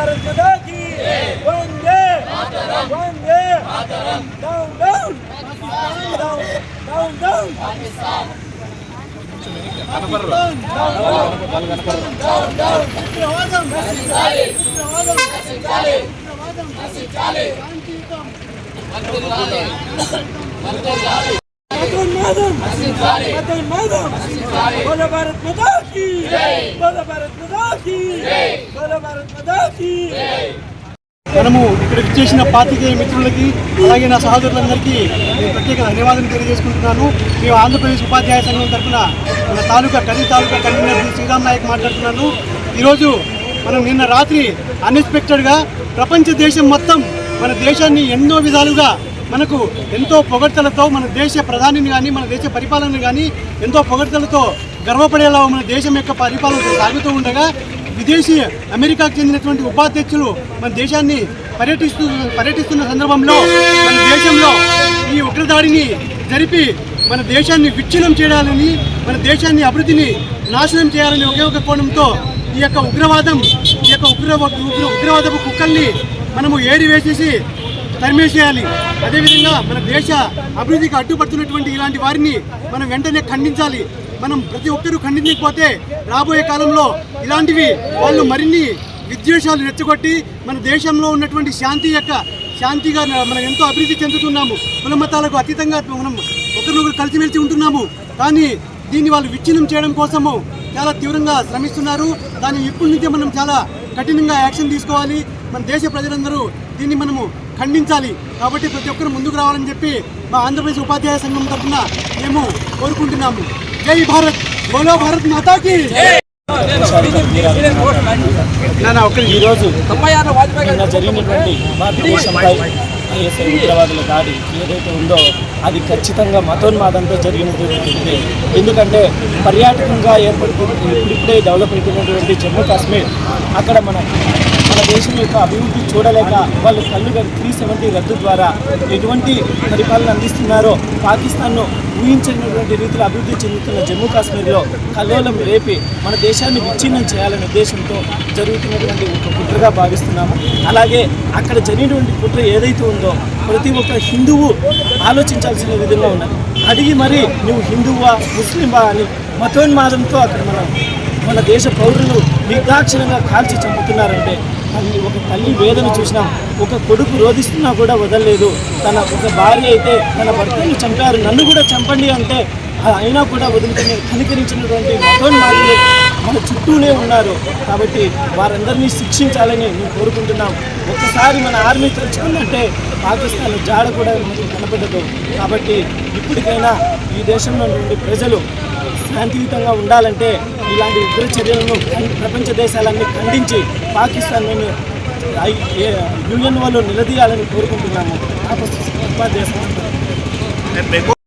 భారత్ మాతా కీ వందే వందే down down. Down down down. బోలో భారత్ మాతా కీ బోలో భారత్ మాతా కీ బోలో భారత్ మాతా కీ మనము ఇక్కడ విచ్చేసిన పాత్రికేయ మిత్రులకి అలాగే నా సహోదరులందరికీ నేను ప్రత్యేక ధన్యవాదాలు తెలియజేసుకుంటున్నాను. మేము ఆంధ్రప్రదేశ్ ఉపాధ్యాయ సంఘం తరఫున మన తాలూకా కది తాలూకా కన్వీనర్ శ్రీ శ్రీరామ్ నాయక్ మాట్లాడుతున్నాను. ఈరోజు మనం నిన్న రాత్రి అన్ఎక్స్పెక్టెడ్గా ప్రపంచ దేశం మొత్తం మన దేశాన్ని ఎన్నో విధాలుగా మనకు ఎంతో పొగడ్తలతో మన దేశ ప్రధానిని కానీ మన దేశ పరిపాలన కానీ ఎంతో పొగడ్తలతో గర్వపడేలా మన దేశం యొక్క పరిపాలన సాగుతూ ఉండగా విదేశీ అమెరికాకు చెందినటువంటి ఉపాధ్యక్షులు మన దేశాన్ని పర్యటిస్తూ పర్యటిస్తున్న సందర్భంలో మన దేశంలో ఈ ఉగ్రదాడిని జరిపి మన దేశాన్ని విచ్ఛిన్నం చేయాలని మన దేశాన్ని అభివృద్ధిని నాశనం చేయాలని ఒకే ఒక కోణంతో ఈ యొక్క ఉగ్రవాదం ఈ యొక్క ఉగ్ర ఉగ్ర ఉగ్రవాదపు కుక్కల్ని మనము ఏరి వేసేసి తరిమేసేయాలి అదేవిధంగా మన దేశ అభివృద్ధికి అడ్డుపడుతున్నటువంటి ఇలాంటి వారిని మనం వెంటనే ఖండించాలి. మనం ప్రతి ఒక్కరూ ఖండించకపోతే రాబోయే కాలంలో ఇలాంటివి వాళ్ళు మరిన్ని విద్వేషాలు రెచ్చగొట్టి మన దేశంలో ఉన్నటువంటి శాంతి యొక్క శాంతిగా మనం ఎంతో అభివృద్ధి చెందుతున్నాము. కులమతాలకు అతీతంగా మనం ఒకరినొకరు కలిసిమెలిసి ఉంటున్నాము. కానీ దీన్ని వాళ్ళు విచ్ఛిన్నం చేయడం కోసము చాలా తీవ్రంగా శ్రమిస్తున్నారు. దాన్ని ఇప్పటి నుంచే మనం చాలా కఠినంగా యాక్షన్ తీసుకోవాలి. మన దేశ ప్రజలందరూ దీన్ని మనము ఖండించాలి. కాబట్టి ప్రతి ఒక్కరు ముందుకు రావాలని చెప్పి మా ఆంధ్రప్రదేశ్ ఉపాధ్యాయ సంఘం తరఫున మేము కోరుకుంటున్నాము. జై భారత్. బోలో భారత్ మాతాకి. ఈరోజు నిన్న జరిగినటువంటి భారతదేశంపై ఐఎస్ఐ ఉగ్రవాదుల దాడి ఏదైతే ఉందో అది ఖచ్చితంగా మతోన్మాదంతో జరిగినటువంటి ఎందుకంటే పర్యాటకంగా ఏర్పడుతుంది ఇప్పుడిప్పుడే డెవలప్ అవుతున్నటువంటి జమ్మూ కాశ్మీర్ అక్కడ మన మన దేశం యొక్క అభివృద్ధి చూడలేక వాళ్ళు కళ్ళు త్రీ సెవెంటీ రద్దు ద్వారా ఎటువంటి పరిపాలన అందిస్తున్నారో పాకిస్తాన్ను ఊహించినటువంటి రీతిలో అభివృద్ధి చెందుతున్న జమ్మూ కాశ్మీర్లో కల్లోలం రేపి మన దేశాన్ని విచ్ఛిన్నం చేయాలనే ఉద్దేశంతో జరుగుతున్నటువంటి ఒక కుట్రగా భావిస్తున్నాము. అలాగే అక్కడ జరిగినటువంటి కుట్ర ఏదైతే ఉందో ప్రతి ఒక్క హిందువు ఆలోచించాల్సిన విధంగా ఉన్నది. అడిగి మరి నువ్వు హిందువా ముస్లింవా అని మతోన్మాదంతో అక్కడ మనం మన దేశ పౌరులు నిర్దాక్షిణంగా కాల్చి చంపుతున్నారంటే తల్లి ఒక తల్లి వేదన చూసినాం ఒక కొడుకు రోధిస్తున్నా కూడా వదలలేదు. తన ఒక భార్య అయితే తన భర్తని చంపారు. నన్ను కూడా చంపండి అంటే అయినా కూడా వదులుకుని కనికరించినటువంటి మతోన్మాదులు మన చుట్టూనే ఉన్నారు. కాబట్టి వారందరినీ శిక్షించాలని మేము కోరుకుంటున్నాం. ఒక్కసారి మన ఆర్మీ తెచ్చుకుందంటే పాకిస్తాన్ జాడ కూడా మనకు కనపడదు. కాబట్టి ఇప్పటికైనా ఈ దేశంలో నుండి ప్రజలు శాంతియుతంగా ఉండాలంటే ఇలాంటి ఉగ్ర చర్యలను ప్రపంచ దేశాలన్నీ ఖండించి పాకిస్తాన్ యుఎన్ వాళ్ళు నిలదీయాలని కోరుకుంటున్నాము. ఉపాధ్యాయ